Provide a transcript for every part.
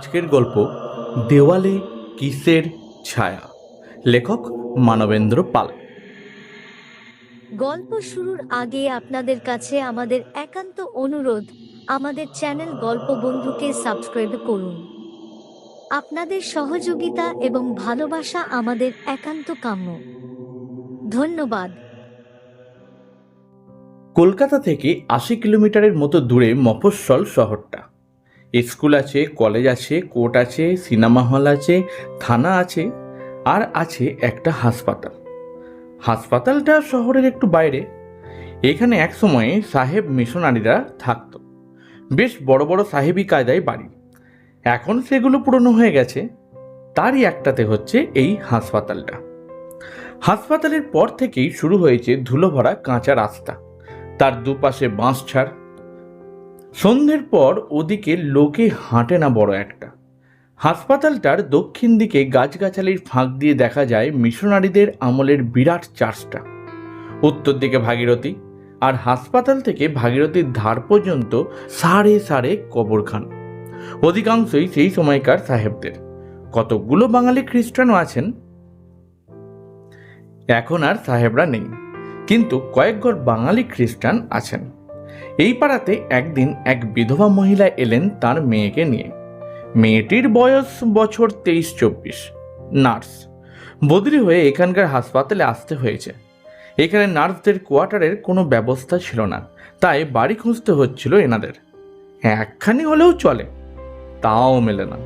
আজকের গল্প দেওয়ালে কিসের ছায়া? লেখক মানবেন্দ্র পাল। গল্প শুরুর আগে আপনাদের কাছে আমাদের একান্ত অনুরোধ আমাদের চ্যানেল গল্প বন্ধুকে সাবস্ক্রাইব করুন। আপনাদের সহযোগিতা এবং ভালোবাসা আমাদের একান্ত কাম্য। ধন্যবাদ। কলকাতা থেকে আশি কিলোমিটারের মতো দূরে মফস্বল শহরটা। স্কুল আছে, কলেজ আছে, কোর্ট আছে, সিনেমা হল আছে, থানা আছে, আর আছে একটা হাসপাতাল। হাসপাতালটা শহরের একটু বাইরে। এখানে একসময় সাহেব মিশনারিরা থাকতো। বেশ বড় বড় সাহেবী কায়দায় বাড়ি। এখন সেগুলো পুরনো হয়ে গেছে। তারই একটাতে হচ্ছে এই হাসপাতালটা। হাসপাতালের পর থেকেই শুরু হয়েছে ধুলো ভরা কাঁচা রাস্তা। তার দুপাশে বাঁশ ছাড় সন্ধ্যের পর ওদিকে লোকে হাঁটে না বড় একটা। হাসপাতালটার দক্ষিণ দিকে গাছগাছালির ফাঁক দিয়ে দেখা যায় মিশনারিদের আমলের বিরাট চার্চটা উত্তর দিকে ভাগীরথী আর হাসপাতাল থেকে ভাগীরথীর ধার পর্যন্ত সাড়ে সাড়ে কবরখান। অধিকাংশই সেই সময়কার সাহেবদের। কতকগুলো বাঙালি খ্রিস্টানও আছেন? এখন আর সাহেবরা নেই। কিন্তু কয়েক ঘর বাঙালি খ্রিস্টান আছেন। এই পাড়াতে একদিন এক বিধবা মহিলা এলেন তার মেয়েকে নিয়ে। মেয়েটির বয়স বছর তেইশ চব্বিশ নার্স। বদলি হয়ে এখানকার হাসপাতালে আসতে হয়েছে। এখানে নার্সদের কোয়ার্টারের কোনো ব্যবস্থা ছিল না, তাই বাড়ি খুঁজতে হচ্ছিল এনাদের। একখানি হলেও চলে, তাও মেলে না।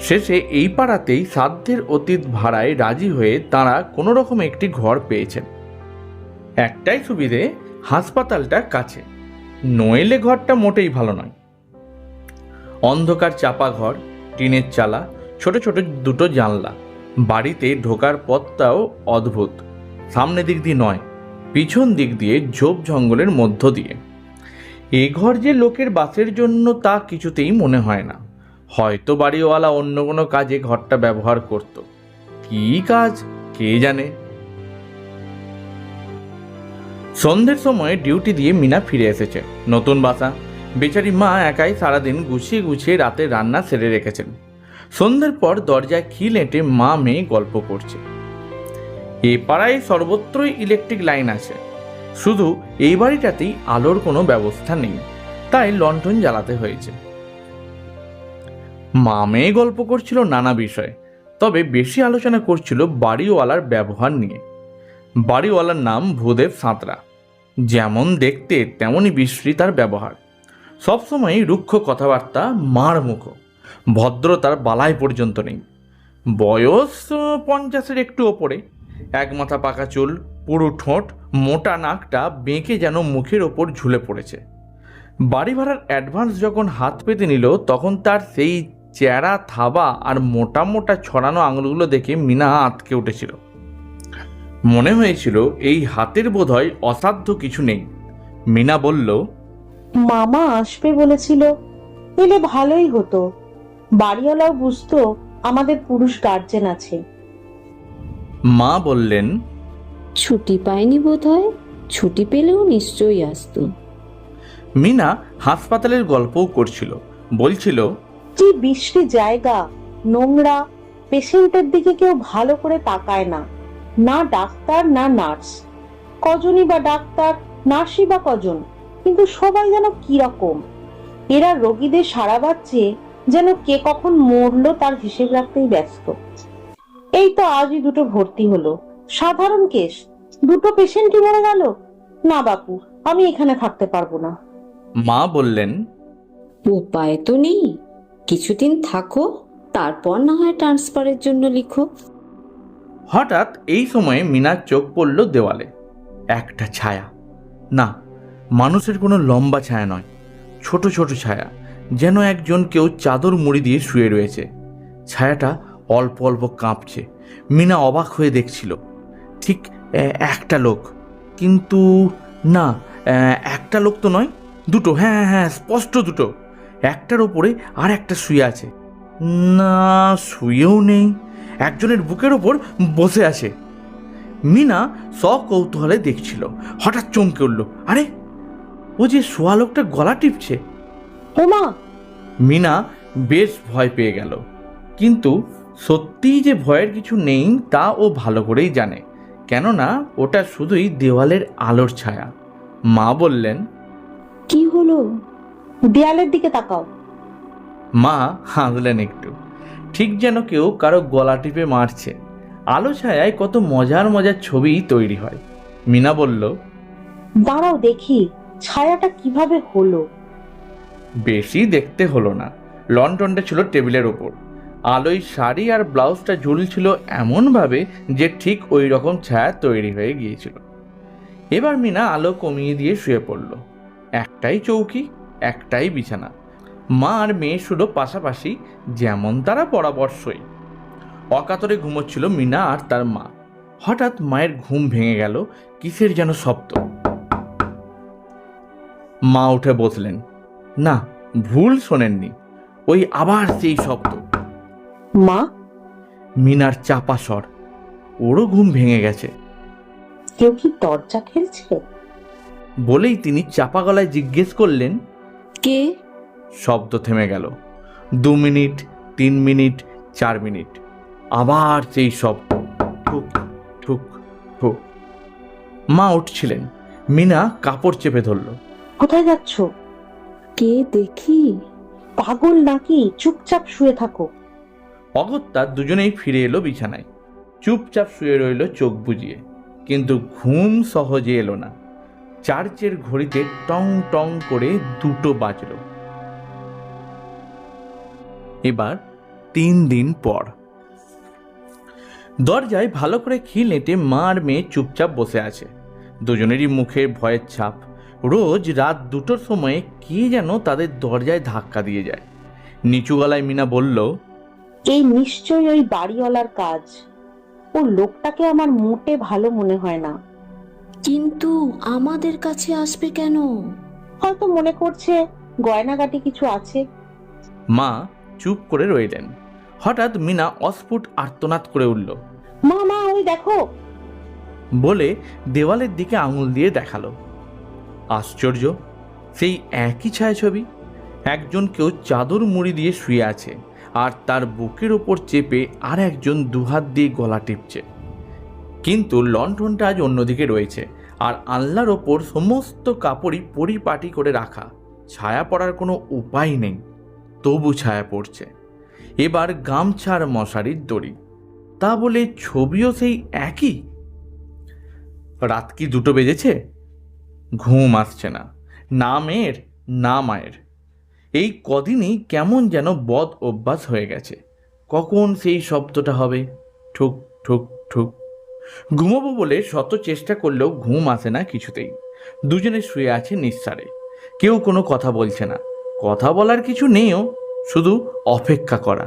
শেষে এই পাড়াতেই সাধ্যের অতীত ভাড়ায় রাজি হয়ে তাঁরা কোনো রকম একটি ঘর পেয়েছেন। একটাই সুবিধে হাসপাতালটা কাছে। নইলে ঘরটা মোটেই ভালো নয়। অন্ধকার চাপা ঘর, টিনের চালা, ছোট ছোট দুটো জানলা। বাড়িতে ঢোকার পথটাও অদ্ভুত। সামনে দিক দিয়ে নয়, পিছন দিক দিয়ে ঝোপ জঙ্গলের মধ্য দিয়ে। এ ঘর যে লোকের বাসের জন্য তা কিছুতেই মনে হয় না। হয়তো বাড়িওয়ালা অন্য কোনো কাজে ঘরটা ব্যবহার করত। কী কাজ, কে জানে? সন্ধ্যের সময় ডিউটি দিয়ে মিনা ফিরে এসেছে। নতুন বাসা। বেচারি মা একাই সারাদিন গুছিয়ে গুছিয়ে রাতে রান্না সেরে রেখেছেন। সন্ধ্যের পর দরজায় খিল এঁটে মা মেয়ে গল্প করছে। এ পাড়ায় সর্বত্রই ইলেকট্রিক লাইন আছে। শুধু এই বাড়িটাতেই আলোর কোনো ব্যবস্থা নেই। তাই লন্ঠন জ্বালাতে হয়েছে। মা মেয়ে গল্প করছিল নানা বিষয়ে। তবে বেশি আলোচনা করছিল বাড়িওয়ালার ব্যবহার নিয়ে। বাড়িওয়ালার নাম ভূদেব সাঁতরা। যেমন দেখতে তেমনই বিশ্রী তার ব্যবহার। সবসময় রুক্ষ কথাবার্তা মার মুখো। ভদ্রতার বালাই পর্যন্ত নেই। বয়স পঞ্চাশের একটু ওপরে। এক মাথা পাকা চুল, পুরো ঠোঁট, মোটা নাকটা বেঁকে যেন মুখের ওপর ঝুলে পড়েছে। বাড়ি ভাড়ার অ্যাডভান্স যখন হাত পেতে নিল, তখন তার সেই চেরা থাবা আর মোটা মোটা ছড়ানো আঙুলগুলো দেখে মিনা আটকে উঠেছিল। মনে হয়েছিল এই হাতের বোধহয় অসাধ্য কিছু নেই। মিনা বলল মামা আসবে বলেছিল এলে ভালোই হতো। বাড়িওয়ালাও বুঝতো আমাদের পুরুষ গার্জেন আছে। মা বললেন ছুটি পায়নি বোধহয় ছুটি পেলেও নিশ্চয়ই আসতো। মিনা হাসপাতালের গল্পও করছিল বলছিল কি বিশ্রী জায়গা নোংরা পেশেন্টের দিকে কেউ ভালো করে তাকায় না। না ডাক্তার না নার্স। কজনই বা ডাক্তার নার্সই বা কজন কিন্তু সবাই যেন কীরকম। এরা রোগীদের সারা বাচ্ছে যেন কে কখন মরলো তার হিসেব রাখতেই ব্যস্ত। এই তো আজই দুটো ভর্তি হলো। সাধারণ কেস দুটো পেশেন্টই মরে গেল? না বাপু আমি এখানে থাকতে পারব না। মা বললেন উপায় তো নেই। কিছুদিন থাকো তারপর না হয় ট্রান্সফারের জন্য লিখো। হঠাৎ এই সময়ে মিনার চোখ পড়ল দেওয়ালে। একটা ছায়া। না, মানুষের কোনো লম্বা ছায়া নয়, ছোট ছোট ছায়া, যেন একজন কেউ চাদর মুড়ি দিয়ে শুয়ে রয়েছে। ছায়াটা অল্প অল্প কাঁপছে। মিনা অবাক হয়ে দেখছিল। ঠিক একটা লোক। কিন্তু, না একটা লোক তো নয়, দুটো। হ্যাঁ হ্যাঁ স্পষ্ট দুটো। একটার ওপরে আর একটা শুয়ে আছে। না, শুয়েও নেই। একজনের বুকের ওপর বসে আছে। মিনা সকৌতূহলে দেখছিল। হঠাৎ চমকে উঠল। আরে ও যে শোয়া লোকটা গলা টিপছে। ওমা মিনা বেশ ভয় পেয়ে গেল। কিন্তু সত্যিই যে ভয়ের কিছু নেই তা ও ভালো করেই জানে। কেননা ওটা শুধুই দেওয়ালের আলোর ছায়া। মা বললেন কি হলো? দেয়ালের দিকে তাকাও। মা হাসলেন একটু। ঠিক যেন কেউ কারও গলা টিপে মারছে। আলো ছায়ায় কত মজার মজার ছবি তৈরি হয়। মিনা বলল দাঁড়াও দেখি ছায়াটা কীভাবে হলো? বেশি দেখতে হলো না। লন্ঠনটা ছিল টেবিলের ওপর। আলোয় শাড়ি আর ব্লাউজটা ঝুলছিল এমনভাবে যে ঠিক ওই রকম ছায়া তৈরি হয়ে গিয়েছিল। এবার মিনা আলো কমিয়ে দিয়ে শুয়ে পড়ল। একটাই চৌকি একটাই বিছানা। মা আর মেয়ে শুলো পাশাপাশি যেমন তারা পরামর্শই। অকাতরে ঘুমোচ্ছিল মিনা আর তার মা। হঠাৎ মায়ের ঘুম ভেঙে গেল কিসের যেন শব্দ। মা উঠে বসলেন না ভুল শোনেননি ওই আবার সেই শব্দ। মা? মিনার চাপা স্বর ওরও ঘুম ভেঙে গেছে। কেউ কি দরজা খেলছে? বলেই তিনি চাপা গলায় জিজ্ঞেস করলেন কে? শব্দ থেমে গেল। দু মিনিট তিন মিনিট চার মিনিট। আবার সেই শব্দ। ঠুক ঠুক ঠুক। মা উঠছিলেন। মিনা কাপড় চেপে ধরল। কোথায় যাচ্ছ? কে দেখি? পাগল নাকি? চুপচাপ শুয়ে থাকো। অগত্যা দুজনেই ফিরে এলো বিছানায়। চুপচাপ শুয়ে রইল চোখ বুজিয়ে। কিন্তু ঘুম সহজে এলো না। চার্চের ঘড়িতে টং টং করে দুটো বাজল। এবার তিন দিন পর। দরজায় ভালো করে খিল নেটে মা আর মেয়ে চুপচাপ বসে আছে। দুজনেরই মুখে ভয়ের ছাপ। রোজ রাত দুটোর সময়ে কে যেন তাদের দরজায় ধাক্কা দিয়ে যায়। নিচু গলায় মিনা বলল এই নিশ্চয়ই ওই বাড়িওয়ালার কাজ। ও লোকটাকে আমার মোটে ভালো মনে হয় না। কিন্তু আমাদের কাছে আসবে কেন? হয়তো মনে করছে গয়নাগাটি কিছু আছে। মা চুপ করে রইলেন। হঠাৎ মিনা অস্ফুট আর্তনাদ করে উঠল। মা মা ওই দেখো। বলে দেওয়ালের দিকে আঙুল দিয়ে দেখাল। আশ্চর্য সেই একই ছায়াছবি। একজন কেউ চাদর মুড়ি দিয়ে শুয়ে আছে আর তার বুকের ওপর চেপে আর একজন দুহাত দিয়ে গলা টিপছে। কিন্তু লণ্ঠনটা আজ অন্যদিকে রয়েছে আর আল্লার ওপর সমস্ত কাপড়ই পরিপাটি করে রাখা। ছায়া পড়ার কোনো উপায় নেই। তবু ছায়া পড়ছে। এবার গামছার মশারির দড়ি। তা বলে ছবিও সেই একই? রাত কি দুটো বেজেছে? ঘুম আসছে না। না মেয়ের, না মায়ের। এই কদিনই কেমন যেন বদ অভ্যাস হয়ে গেছে। কখন সেই শব্দটা হবে? ঠুক ঠুক ঠুক। ঘুমাবো বলে শত চেষ্টা করলেও ঘুম আসে না কিছুতেই। দুজনে শুয়ে আছে নিঃসারে। কেউ কোনো কথা বলছে না। কথা বলার কিছু নেইও, শুধু অপেক্ষা করা।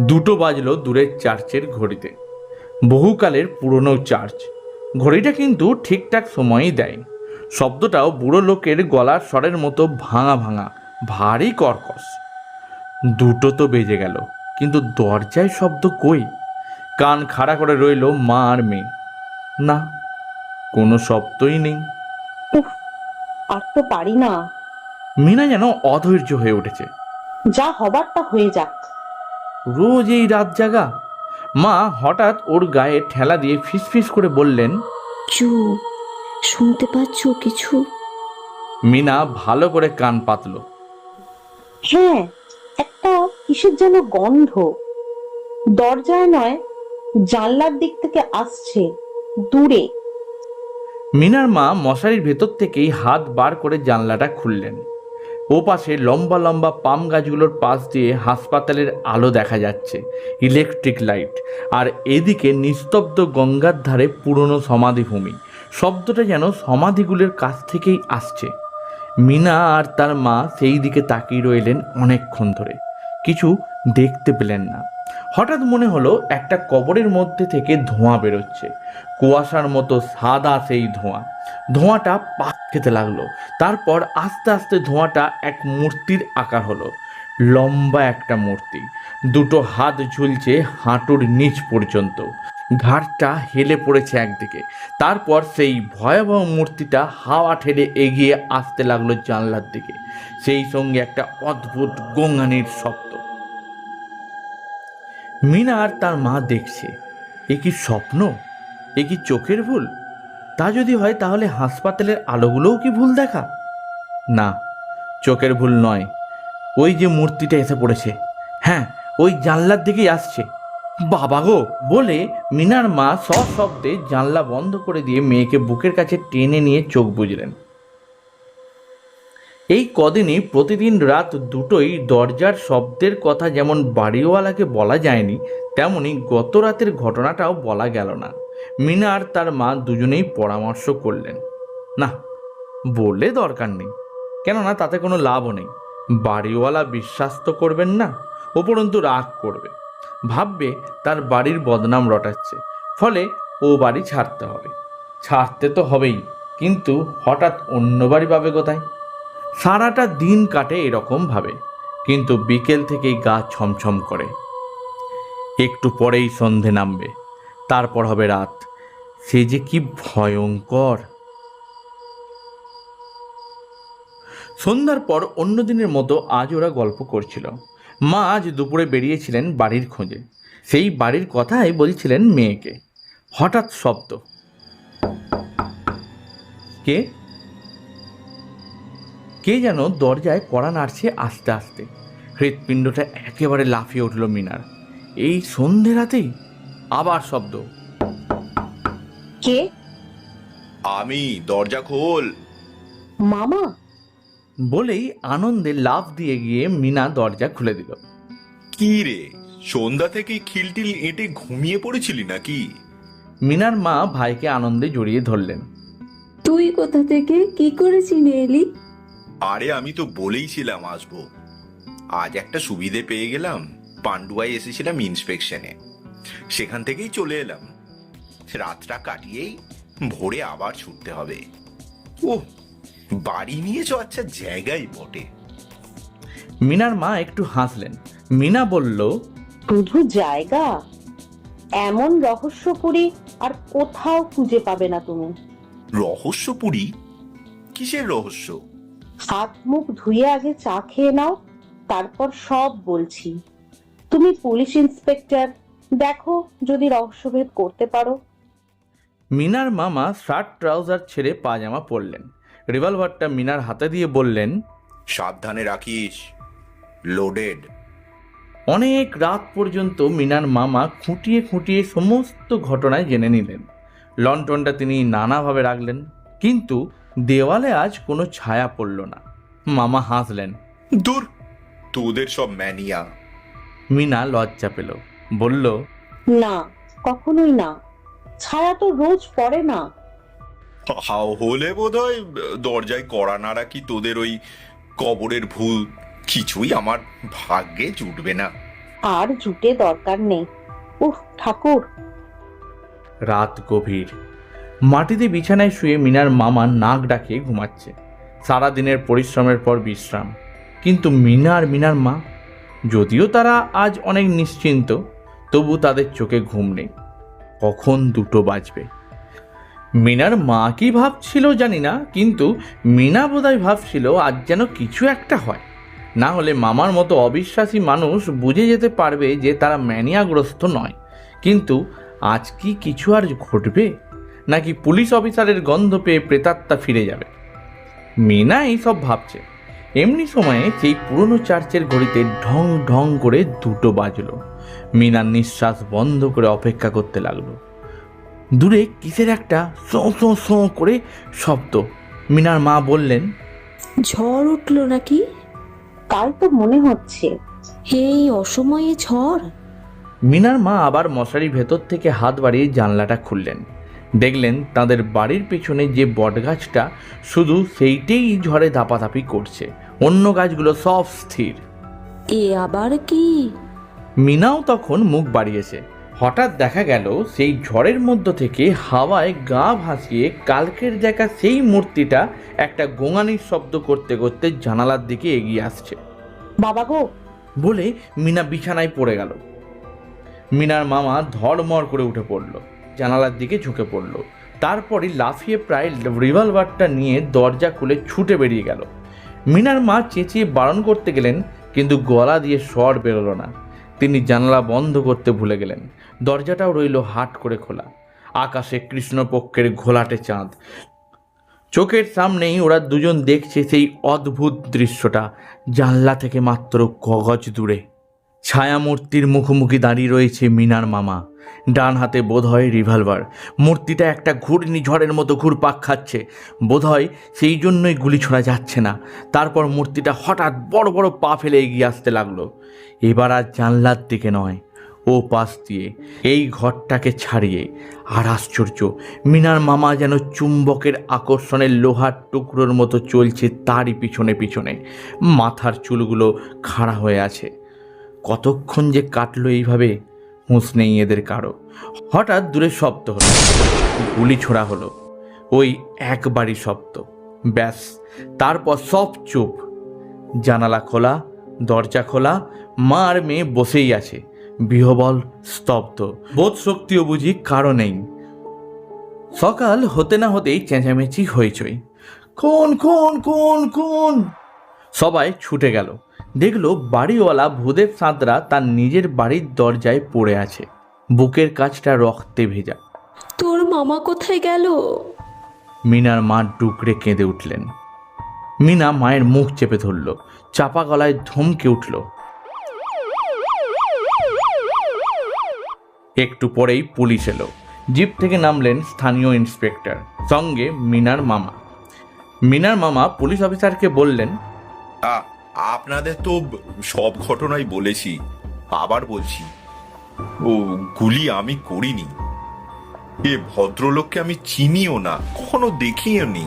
দুটো বাজলো দূরের চার্চের ঘড়িতে। বহুকালের পুরনো চার্চ। ঘড়িটা কিন্তু ঠিকঠাক সময়ই দেয়। শব্দটাও বুড়ো লোকের গলার স্বরের মতো ভাঙা ভাঙা, ভারী কর্কশ। দুটো তো বেজে গেল, কিন্তু দরজায় শব্দ কই? কান খাড়া করে রইল মা আর মেয়ে। না, কোনো শব্দই নেই। উফ আর তো পারি না। মিনা যেন অধৈর্য হয়ে উঠেছে। যা হবার তা হয়ে যাক। রোজ এই রাত জাগা। মা হঠাৎ ওর গায়ে ঠেলা দিয়ে ফিসফিস করে বললেন চুপ শুনতে পাচ্ছ কিছু? মিনা ভালো করে কান পাতল। হ্যাঁ একটা কিসের যেন গন্ধ। দরজায় নয় জানলার দিক থেকে আসছে দূরে। মিনার মা মশারির ভেতর থেকেই হাত বার করে জানলাটা খুললেন। ও পাশে লম্বা লম্বা পাম গাছগুলোর পাশ দিয়ে হাসপাতালের আলো দেখা যাচ্ছে, ইলেকট্রিক লাইট, আর এদিকে নিস্তব্ধ গঙ্গার ধারে পুরনো সমাধিভূমি। শব্দটা যেন সমাধিগুলোর কাছ থেকেই আসছে। মিনা আর তার মা সেই দিকে তাকিয়ে রইলেন অনেকক্ষণ ধরে। কিছু দেখতে পেলেন না। হঠাৎ মনে হলো একটা কবরের মধ্যে থেকে ধোঁয়া বেরোচ্ছে। কুয়াশার মতো সাদা সেই ধোঁয়া। ধোঁয়াটা পাক খেতে লাগল। তারপর আস্তে আস্তে ধোঁয়াটা এক মূর্তির আকার হলো। লম্বা একটা মূর্তি। দুটো হাত ঝুলছে হাঁটুর নিচ পর্যন্ত। ঘাটটা হেলে পড়েছে একদিকে। তারপর সেই ভয়াবহ মূর্তিটা হাওয়া ঠেলে এগিয়ে আসতে লাগল জানলার দিকে। সেই সঙ্গে একটা অদ্ভুত গঙ্গানির শব্দ। মিনা আর তার মা দেখছে। এ কি স্বপ্ন? এ কি চোখের ভুল? তা যদি হয় তাহলে হাসপাতালের আলোগুলোও কি ভুল দেখা? না, চোখের ভুল নয়। ওই যে মূর্তিটা এসে পড়েছে। হ্যাঁ ওই জানলার দিকেই আসছে। বাবা গো! বলে মিনার মা সশব্দে জানলা বন্ধ করে দিয়ে মেয়েকে বুকের কাছে টেনে নিয়ে চোখ বুঝলেন এই কদিনই প্রতিদিন রাত দুটোই দরজার শব্দের কথা যেমন বাড়িওয়ালাকে বলা যায়নি, তেমনি গত রাতের ঘটনাটাও বলা গেল না। মিনা আর তার মা দুজনেই পরামর্শ করলেন, না, বললে দরকার নেই। কেননা তাতে কোনো লাভও নেই। বাড়িওয়ালা বিশ্বাস তো করবেন না, উপরন্তু রাগ করবে। ভাববে তার বাড়ির বদনাম রটাচ্ছে। ফলে ও বাড়ি ছাড়তে হবে। ছাড়তে তো হবেই, কিন্তু হঠাৎ অন্য বাড়ি পাবে কোথায়? সারাটা দিন কাটে এরকম ভাবে, কিন্তু বিকেল থেকেই গা ছমছম করে। একটু পরেই সন্ধে নামবে, তারপর হবে রাত। সে যে কি ভয়ঙ্কর! সন্ধ্যার পর অন্য দিনের মতো আজ ওরা গল্প করছিল। মা আজ দুপুরে বেরিয়েছিলেন বাড়ির খোঁজে। সেই বাড়ির কথাই বলছিলেন মেয়েকে। হঠাৎ শব্দ। কে? কে যেন দরজায় কড়া নাড়ছে আস্তে আস্তে। হৃৎপিণ্ডটা একেবারে লাফিয়ে উঠল মিনার। এই সন্ধে রাতেই আবার শব্দ। কে? আমি দরজা খোল। মামা? বলেই আনন্দে লাফ দিয়ে গিয়ে মিনা দরজা খুলে দিল। কি রে সন্ধ্যা থেকে খিলটিল এঁটে ঘুমিয়ে পড়েছিলি নাকি? মিনার মা ভাইকে আনন্দে জড়িয়ে ধরলেন। তুই কোথা থেকে কি করে চিনে এলি? আরে আমি তো বলেইছিলাম আসব। আজ একটা সুবিধে পেয়ে গেলাম পান্ডুয়ায় এসেছিলাম ইন্সপেকশনে সেখান থেকেই চলে এলাম। রাতটা কাটিয়েই ভোরে আবার ছুটতে হবে। ও বাড়ি নিয়েছ আচ্ছা জায়গাই বটে। মিনার মা একটু হাসলেন। মিনা বলল শুধু জায়গা? এমন রহস্যপুরী আর কোথাও খুঁজে পাবে না তুমি। রহস্যপুরী? কিসের রহস্য? হাত মুখ ধুয়ে আগে চা খেয়ে নাও তারপর সব বলছি। তুমি পুলিশ ইন্সপেক্টর দেখো যদি রহস্যভেদ করতে পারো। মিনার মামা শার্ট ট্রাউজার ছেড়ে পাজামা পরলেন। রিভলভারটা মিনার হাতে দিয়ে বললেন সাবধানে রাখিস। লোডেড অনেক রাত পর্যন্ত মিনার মামা খুঁটিয়ে খুঁটিয়ে সমস্ত ঘটনায় জেনে নিলেন। লন্ঠনটা তিনি নানাভাবে রাখলেন কিন্তু দেওয়ালে আজ কোনো ছায়া পড়ল না। মামা হাসলেন দূর তোদের সব ম্যানিয়া। মিনা লজ্জা পেল বলল না কখনোই না। ছায়া তো রোজ পড়ে না। হাও হলে বোধহয় দরজায় কড়া নাড়া কি তোদের ওই কবরের ভুল। কিছুই আমার ভাগ্যে জুটবে না। আর জুটে দরকার নেই। উহ ঠাকুর। রাত গভীর। মাটিতে বিছানায় শুয়ে মিনার মামা নাক ডাকিয়ে ঘুমাচ্ছে। সারা দিনের পরিশ্রমের পর বিশ্রাম। কিন্তু মিনা আর মিনার মা? যদিও তারা আজ অনেক নিশ্চিন্ত, তবু তাদের চোখে ঘুম নেই। কখন দুটো বাজবে? মিনার মা কি ভাবছিল জানি না, কিন্তু মিনা বোধহয় ভাবছিল আজ যেন কিছু একটা হয়। না হলে মামার মতো অবিশ্বাসী মানুষ বুঝে যেতে পারবে যে তারা ম্যানিয়াগ্রস্ত নয়। কিন্তু আজ কি কিছু আর ঘটবে? নাকি পুলিশ অফিসারের গন্ধ পেয়ে প্রেতাত্মা ফিরে যাবে? মিনা এইসব ভাবছে। এমনি সময়ে সেই পুরনো চার্চের ঘড়িতে ঢং ঢং করে দুটো বাজলো। মিনার নিঃশ্বাস বন্ধ করে অপেক্ষা করতে লাগল। দূরে কিসের একটা সো সো সো করে শব্দ। মিনার মা বললেন ঝড় উঠল নাকি? তাই তো মনে হচ্ছে। এই অসময়ে ঝড়। মিনার মা আবার মশারির ভেতর থেকে হাত বাড়িয়ে জানলাটা খুললেন। দেখলেন তাদের বাড়ির পেছনে যে বটগাছটা শুধু সেইটেই ঝড়ে ধাপাধাপি করছে। অন্য গাছগুলো সব স্থির। এ আবার কি? মিনাও তখন মুখ বাড়িয়েছে। হঠাৎ দেখা গেল সেই ঝড়ের মধ্য থেকে হাওয়ায় গা ভাসিয়ে কালকের দেখা সেই মূর্তিটা একটা গোঙানির শব্দ করতে করতে জানালার দিকে এগিয়ে আসছে। বাবা গো! বলে মিনা বিছানায় পড়ে গেল। মিনার মামা ধড়মড় করে উঠে পড়ল। জানালার দিকে ঝুঁকে পড়ল। তারপরই লাফিয়ে প্রায় রিভলভারটা নিয়ে দরজা খুলে ছুটে বেরিয়ে গেল। মিনার মা চেঁচিয়ে বারণ করতে গেলেন, কিন্তু গলা দিয়ে স্বর বেরোলো না। তিনি জানালা বন্ধ করতে ভুলে গেলেন। দরজাটাও রইল হাট করে খোলা। আকাশে কৃষ্ণপক্ষের ঘোলাটে চাঁদ। চোখের সামনেই ওরা দুজন দেখছে সেই অদ্ভুত দৃশ্যটা। জানলা থেকে মাত্র কগজ দূরে। ছায়ামূর্তির মুখোমুখি দাঁড়িয়ে রয়েছে মিনার মামা। ডান হাতে বোধহয় রিভলভার। মূর্তিটা একটা ঘূর্ণিঝড়ের মতো ঘুরপাক খাচ্ছে। বোধহয় সেই জন্যই গুলি ছোড়া যাচ্ছে না। তারপর মূর্তিটা হঠাৎ বড় বড় পা ফেলে এগিয়ে আসতে লাগল। এবার আর জানলার দিকে নয়, ও পাশ দিয়ে। এই ঘরটাকে ছাড়িয়ে। আর আশ্চর্য, মিনার মামা যেন চুম্বকের আকর্ষণের লোহার টুকরোর মতো চলছে তারই পিছনে পিছনে। মাথার চুলগুলো খাড়া হয়ে আছে। কতক্ষণ যে কাটলো এইভাবে? হুঁশ নেই এদের কারও। হঠাৎ দূরে শব্দ হলো। গুলি ছোড়া হলো। ওই একবারই শব্দ। ব্যাস, তারপর সব চুপ। জানালা খোলা, দরজা খোলা, মা আর মেয়ে বসেই আছে। বিহবল স্তব্ধ। বোধ শক্তিও বুঝি কারও নেই। সকাল হতে না হতেই চেঁচামেচি হইচই। কোন কোন কোন কোন সবাই ছুটে গেল। দেখল বাড়িওয়ালা ভূদেব সাঁতরা তার নিজের বাড়ির দরজায় পড়ে আছে। বুকের কাছটা রক্তে ভেজা। তোর মামা কোথায় গেল? মিনার মা ডুকরে কেঁদে উঠলেন। মিনা মায়ের মুখ চেপে ধরল চাপা গলায় ধমকে উঠল। একটু পরেই পুলিশ এলো। জিপ থেকে নামলেন স্থানীয় ইন্সপেক্টর সঙ্গে মিনার মামা। মিনার মামা পুলিশ অফিসারকে বললেন আ- আপনাদের তো সব ঘটনাই বলেছি আবার বলছি। ও গুলি আমি করিনি। এ ভদ্রলোককে আমি চিনিও না কখনো দেখিও নি।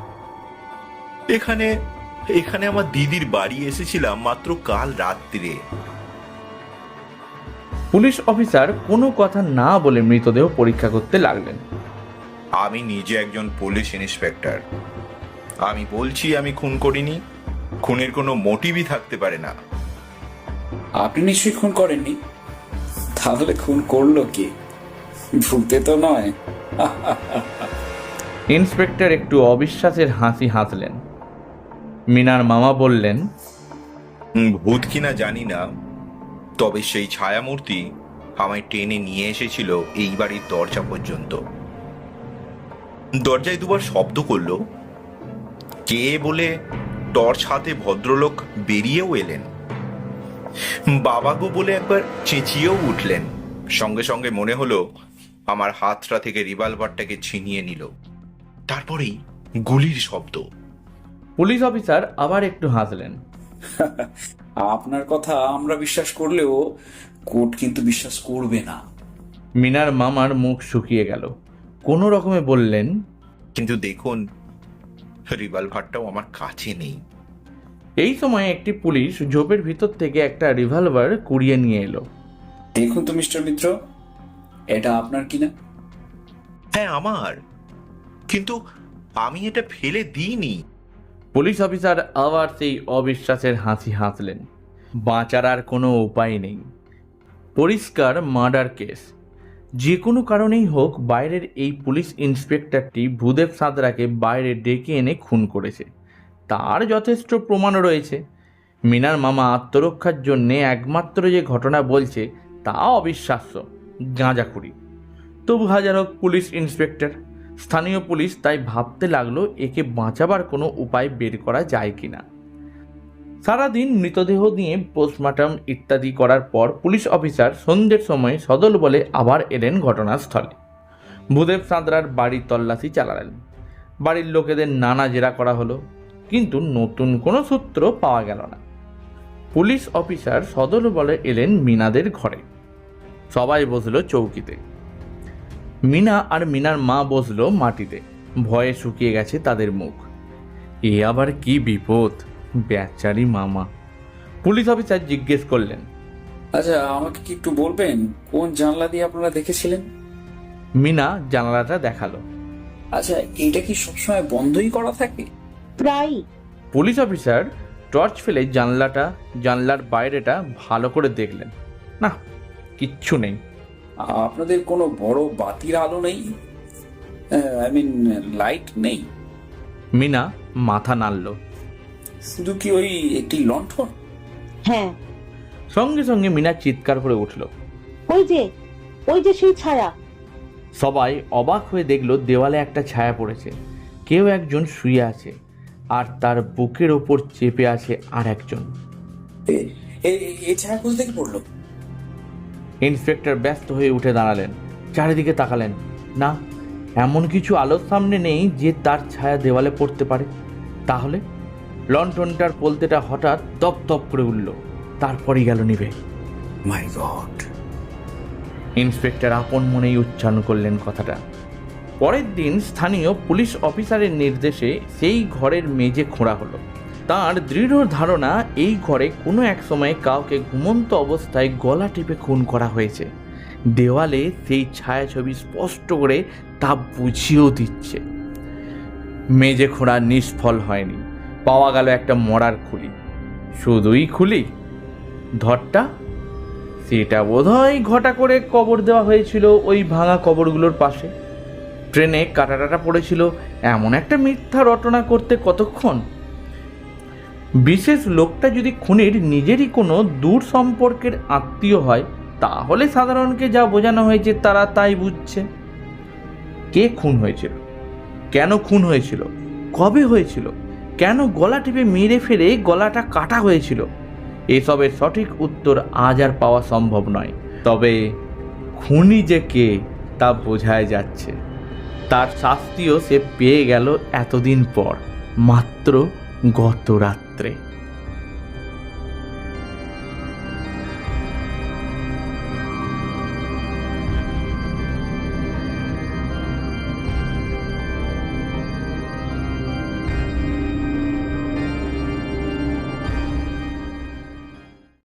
এখানে এখানে আমার দিদির বাড়ি এসেছিলাম মাত্র কাল রাত্রিরে পুলিশ অফিসার কোনো কথা না বলে মৃতদেহ পরীক্ষা করতে লাগলেন। আমি নিজে একজন পুলিশ ইন্সপেক্টর। আমি বলছি আমি খুন করিনি খুনের কোনো মোটিভই থাকতে পারে না। আপনি নিশ্চয়ই খুন করেননি। তাহলে খুন করল কে? ভূতে তো নয়। ইন্সপেক্টর একটু অবিশ্বাসের হাসি হাসলেন। মিনার মামা বললেন ভূত কিনা জানি না তবে সেই ছায়ামূর্তি আমায় টেনে নিয়ে এসেছিল এই বাড়ির দরজা পর্যন্ত। দরজায় দুবার শব্দ করল। কে বলে টর্চ হাতে ভদ্রলোক বেরিয়েও এলেন। বাবা গো বলে একবার চেঁচিয়েও উঠলেন। সঙ্গে সঙ্গে মনে হলো আমার হাতটা থেকে রিভলভারটাকে ছিনিয়ে নিল। তারপরেই গুলির শব্দ। পুলিশ অফিসার আবার একটু হাসলেন। আপনার কথা আমরা বিশ্বাস করলেও কোর্ট কিন্তু বিশ্বাস করবে না। মিনার মামার মুখ শুকিয়ে গেল। কোনো রকমে বললেন কিন্তু দেখুন রিভলভারটাও আমার কাছে নেই। এই সময় একটি পুলিশ ঝোপের ভিতর থেকে একটা রিভলভার কুড়িয়ে নিয়ে এলো। দেখুন তো মিস্টার মিত্র এটা আপনার কিনা? হ্যাঁ আমার। কিন্তু আমি এটা ফেলে দিইনি। পুলিশ অফিসার আবার সেই অবিশ্বাসের হাসি হাসলেন। বাঁচার আর কোনো উপায় নেই। পরিষ্কার মার্ডার কেস। যে কোনো কারণেই হোক, বাইরের এই পুলিশ ইন্সপেক্টরটি ভূদেব সাঁতরাকে বাইরে ডেকে এনে খুন করেছে। তার যথেষ্ট প্রমাণ রয়েছে। মিনার মামা আত্মরক্ষার জন্যে একমাত্র যে ঘটনা বলছে, তা অবিশ্বাস্য। গাঁজাখুরি। তবু হাজার হোক পুলিশ ইন্সপেক্টর। স্থানীয় পুলিশ তাই ভাবতে লাগল, একে বাঁচাবার কোনো উপায় বের করা যায় কিনা। সারাদিন মৃতদেহ নিয়ে পোস্টমর্টম ইত্যাদি করার পর পুলিশ অফিসার সন্ধ্যের সময় সদল বলে আবার এলেন ঘটনাস্থলে। ভূদেব সাঁতরার বাড়ির তল্লাশি চালালেন। বাড়ির লোকেদের নানা জেরা করা হলো, কিন্তু নতুন কোনো সূত্র পাওয়া গেল না। পুলিশ অফিসার সদল বলে এলেন মিনাদের ঘরে। সবাই বসল চৌকিতে। মিনা আর মিনার মা বসল মাটিতে। ভয়ে শুকিয়ে গেছে তাদের মুখ। এ আবার কি বিপদ? বেচারি মামা। পুলিশ অফিসার জিজ্ঞেস করলেন আচ্ছা আমাকে কি একটু বলবেন? কোন জানলা দিয়ে আপনারা দেখেছিলেন? মিনা জানালাটা দেখাল। আচ্ছা এটা কি সবসময় বন্ধই করা থাকে? প্রায় পুলিশ অফিসার টর্চ ফেলে জানলাটা জানলার বাইরেটা ভালো করে দেখলেন। না কিচ্ছু নেই। আপনাদের কোনো বড় বাতির আলো নেই? আই মিন লাইট নেই। মিনা মাথা নাড়ল। শুধু কি ওই একটি লণ্ঠন? হ্যাঁ। সঙ্গে সঙ্গে মিনা চিৎকার করে উঠল। ওই যে ওই যে সেই ছায়া। সবাই অবাক হয়ে দেখল দেওয়ালে একটা ছায়া পড়েছে। কেউ একজন শুয়ে আছে আর তার বুকের ওপর চেপে আছে আর একজন। এ- এ- এ ছায়া কোথা থেকে পড়ল? ইন্সপেক্টর ব্যস্ত হয়ে উঠে দাঁড়ালেন চারিদিকে তাকালেন। না এমন কিছু আলোর সামনে নেই যে তার ছায়া দেওয়ালে পড়তে পারে। তাহলে? লন্ঠনটার পলতেটা হঠাৎ দপ দপ করে উঠল। তারপরই গেল নিবে মাই গড ইন্সপেক্টর আপন মনেই উচ্চারণ করলেন কথাটা। পরের দিন স্থানীয় পুলিশ অফিসারের নির্দেশে সেই ঘরের মেঝে খোঁড়া হলো। তার দৃঢ় ধারণা এই ঘরে কোনো এক সময় কাউকে ঘুমন্ত অবস্থায় গলা টিপে খুন করা হয়েছে। দেওয়ালে সেই ছায়াছবি স্পষ্ট করে তা বুঝিয়েও দিচ্ছে। মেঝে খোঁড়া নিষ্ফল হয়নি। পাওয়া গেল একটা মরার খুলি। শুধুই খুলি? ধরটা? সেটা বোধহয় ঘটা করে কবর দেওয়া হয়েছিল ওই ভাঙা কবরগুলোর পাশে। ট্রেনে কাটাটাটা পড়েছিল। এমন একটা মিথ্যা রটনা করতে কতক্ষণ? বিশেষ লোকটা যদি খুনির নিজেরই কোনো দূর সম্পর্কের আত্মীয় হয়, তাহলে সাধারণকে যা বোঝানো হয়েছে তারা তাই বুঝছে। কে খুন হয়েছিল? কেন খুন হয়েছিল? কবে হয়েছিল? কেন গলা টিপে মেরে ফেলে গলাটা কাটা হয়েছিল? এসবের সঠিক উত্তর আজ আর পাওয়া সম্ভব নয়। তবে খুনি যে কে তা বোঝায় যাচ্ছে। তার শাস্তিও সে পেয়ে গেল এতদিন পর, মাত্র গত রাত্রে।